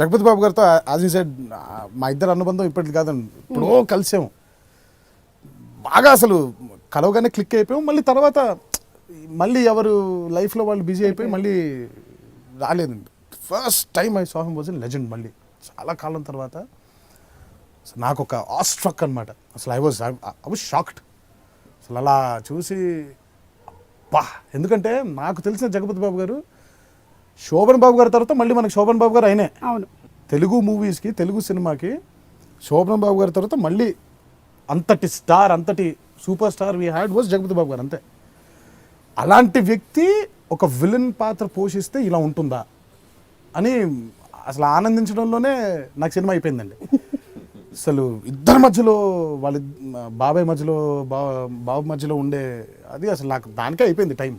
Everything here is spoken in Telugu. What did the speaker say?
జగపతి బాబు గారితో యాజ్ ఈ సెడ్ మా ఇద్దరు అనుబంధం ఇప్పటిది కాదండి. ఇప్పుడో కలిసాము. బాగా అసలు కలవగానే క్లిక్ అయిపోయాం మళ్ళీ తర్వాత మళ్ళీ ఎవరు లైఫ్లో వాళ్ళు బిజీ అయిపోయి మళ్ళీ రాలేదండి first time I saw him was legend మళ్ళీ. చాలా కాలం తర్వాత. నాకు ఒక ఆస్ట్రక్ అనమాట అసలు I was I was shocked అసలు అలా చూసి బా ఎందుకంటే నాకు తెలిసిన జగపతి బాబు గారు శోభన్ బాబు గారి తర్వాత మళ్ళీ మనకి శోభన్ బాబు గారు అయినే అవును. తెలుగు మూవీస్కి తెలుగు సినిమాకి శోభన్ బాబు గారి తర్వాత మళ్ళీ అంతటి స్టార్ అంతటి super star we had was Jagapathi Babu garu అంతే. అలాంటి వ్యక్తి ఒక విలన్ పాత్ర పోషిస్తే ఇలా ఉంటుందా అని అసలు ఆనందించడంలోనే నాకు సినిమా అయిపోయిందండి. అసలు ఇద్దరి మధ్యలో వాళ్ళ బాబాయ్ మధ్యలో బాబు మధ్యలో ఉండే అది అసలు నాకు దానికే అయిపోయింది టైం.